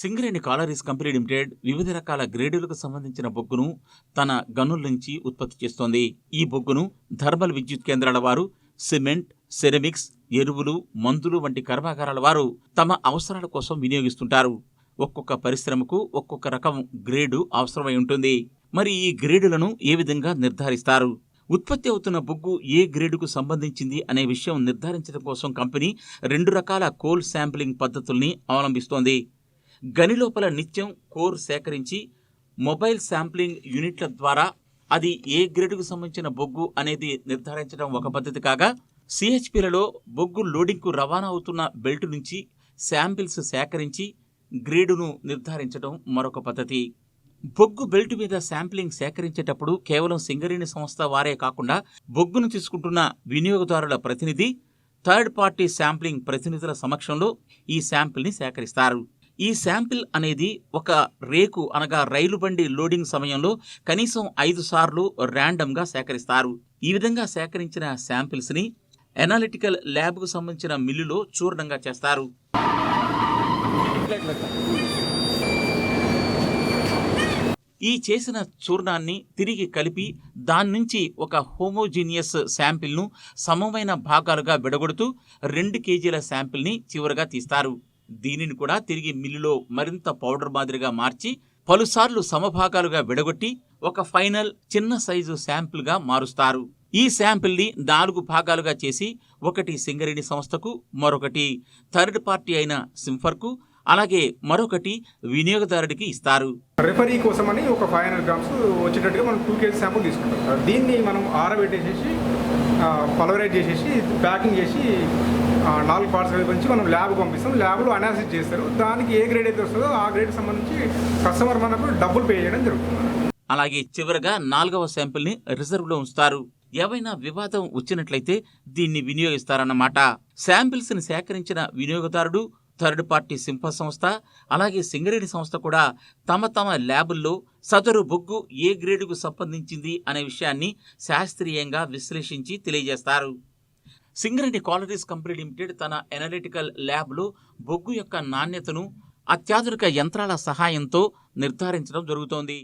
Singareni collieries company limited వివిధ రకాల గ్రేడులకు సంబంధించిన బొగ్గును తన గనుల నుంచి ఉత్పత్తి చేస్తోంది. ఈ బొగ్గును థర్మల్ విద్యుత్ కేంద్రాల వారు సిమెంట్ సెరమిక్స్ ఎరువులు మందులు వంటి కర్మాగారాల వారు తమ అవసరాల కోసం వినియోగిస్తుంటారు. ఒక్కొక్క పరిశ్రమకు ఒక్కొక్క రకం గ్రేడు అవసరమై ఉంటుంది. మరి ఈ గ్రేడులను ఏ విధంగా నిర్ధారిస్తారు? ఉత్పత్తి అవుతున్న బొగ్గు ఏ గ్రేడుకు సంబంధించింది అనే విషయం నిర్ధారించడం కోసం కంపెనీ రెండు రకాల కోల్ శాంప్లింగ్ పద్ధతుల్ని అవలంబిస్తోంది. గని లోపల నిత్యం కోర్ సేకరించి మొబైల్ శాంప్లింగ్ యూనిట్ల ద్వారా అది ఏ గ్రేడ్కు సంబంధించిన బొగ్గు అనేది నిర్ధారించడం ఒక పద్ధతి కాగా సిహెచ్పిలలో బొగ్గు లోడింగ్కు రవాణా అవుతున్న బెల్ట్ నుంచి శాంపిల్స్ సేకరించి గ్రేడును నిర్ధారించడం మరొక పద్ధతి. బొగ్గు బెల్ట్ మీద శాంప్లింగ్ సేకరించేటప్పుడు కేవలం సింగరేణి సంస్థ వారే కాకుండా బొగ్గును తీసుకుంటున్న వినియోగదారుల ప్రతినిధి థర్డ్ పార్టీ శాంప్లింగ్ ప్రతినిధుల సమక్షంలో ఈ శాంపిల్ని సేకరిస్తారు. ఈ శాంపిల్ అనేది ఒక రేకు అనగా రైలు బండి లోడింగ్ సమయంలో కనీసం ఐదు సార్లు ర్యాండమ్గా సేకరిస్తారు. ఈ విధంగా సేకరించిన శాంపిల్స్ని ఎనాలిటికల్ ల్యాబ్కు సంబంధించిన మిల్లులో చూర్ణంగా చేస్తారు. ఈ చేసిన చూర్ణాన్ని తిరిగి కలిపి దాని నుంచి ఒక హోమోజీనియస్ శాంపిల్ను సమమైన భాగాలుగా విడగొడుతూ రెండు కేజీల శాంపిల్ని చివరగా తీస్తారు. దీనిని కూడా తిరిగి మిల్లులో మరింత పౌడర్ మాదిరిగా మార్చి పలుసార్లు సమభాగాలుగా విడగొట్టి ఒక ఫైనల్ చిన్న సైజు శాంపిల్గా మారుస్తారు. ఈ శాంపిల్ని నాలుగు భాగాలుగా చేసి ఒకటి సింగరేణి సంస్థకు మరొకటి థర్డ్ పార్టీ అయిన సింఫర్కు అలాగే మరొకటి వినియోగదారుడికి ఇస్తారు. రెఫరీ కోసమని ఒక ఫైవ్ హండ్రెడ్ గ్రామ్స్ వచ్చేటట్టుగా మనం టూ కేజీ శాంపుల్ తీసుకుంటాం. దీన్ని మనం ఆరబెట్టేసేసి పలవరైజ్ చేసేసి ప్యాకింగ్ చేసి నాలుగు పార్ట్స్ నుంచి మనం ల్యాబ్ పంపిస్తాం. ల్యాబ్లో అనాలిసిస్ చేస్తారు. దానికి ఏ గ్రేడ్ అయితే వస్తుందో ఆ గ్రేడ్ సంబంధించి కస్టమర్ మనకు డబ్బులు పే చేయడం జరుగుతుంది. అలాగే చివరగా నాలుగవ శాంపిల్ని రిజర్వ్లో ఉంచుతారు. ఏవైనా వివాదం వచ్చినట్లయితే దీన్ని వినియోగిస్తారన్నమాట. శాంపిల్స్ని సేకరించిన వినియోగదారుడు థర్డ్ పార్టీ సింప సంస్థ అలాగే సింగరేణి సంస్థ కూడా తమ తమ ల్యాబుల్లో సదరు బొగ్గు ఏ గ్రేడుకు సంబంధించింది అనే విషయాన్ని శాస్త్రీయంగా విశ్లేషించి తెలియజేస్తారు. సింగరేణి క్వాలిటీస్ కంపెనీ లిమిటెడ్ తన ఎనలిటికల్ ల్యాబ్లో బొగ్గు యొక్క నాణ్యతను అత్యాధునిక యంత్రాల సహాయంతో నిర్ధారించడం జరుగుతోంది.